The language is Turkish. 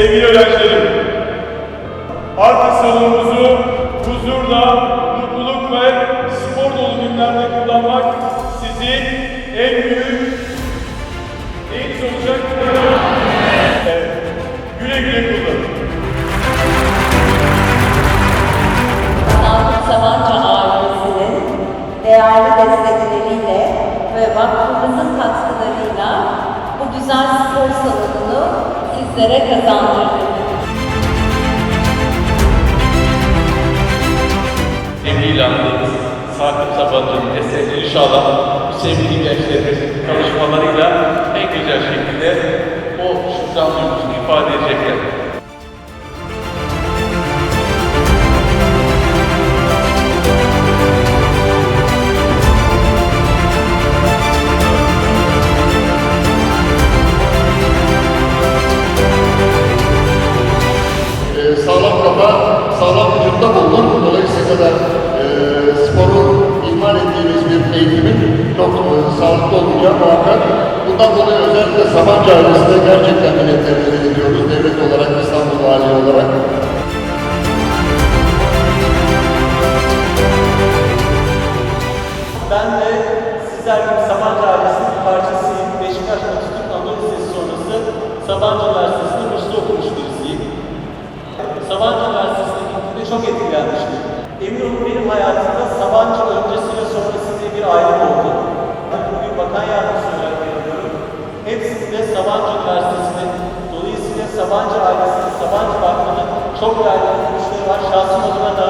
Sevgili öğrencilerim, artık salonumuzu huzurla, mutluluk ve spor dolu günlerde kullanmak sizin en büyük neyiniz olacak? Evet. Güle güle kullanın. Sabancı ailesinin değerli destekleriyle ve vakfımızın katkılarıyla bu güzel spor salonunu sizlere kazandırdık. Sevgili ilanlarımız Sakıp Sabancı'nın eseri inşallah sevgili gençlerimizin çalışmalarıyla en güzel şekilde sağlam vücutta bulunur. Dolayısıyla da e, sporun ihmal ettiğimiz bir eğitimin çok e, sağlıklı olacağı muhakkak. Bundan dolayı özellikle Sabancı ailesine gerçekten minnetlerimizi iletiyoruz. Devlet olarak, İstanbul Vali olarak. Ben de sizler Sabancı ailesinin bir parçasıyım. Beşiktaş Atatürk Anadolu sonrası Sabancı Üniversitesi'nde Burslu okumuş birisiyim. Sabancı Üniversitesi'ne gittiğimde çok etkilenmiştim. Emin olun benim hayatımda Sabancı öncesi ve sonrası diye bir ayrım oldu. Bugün bakan yardımcısı olarak yapıyorum. Hepsinde Sabancı Üniversitesi'nin, dolayısıyla Sabancı ailesinin, Sabancı Vakfı'nın çok değerli kuruluşları var. Şahsım adına da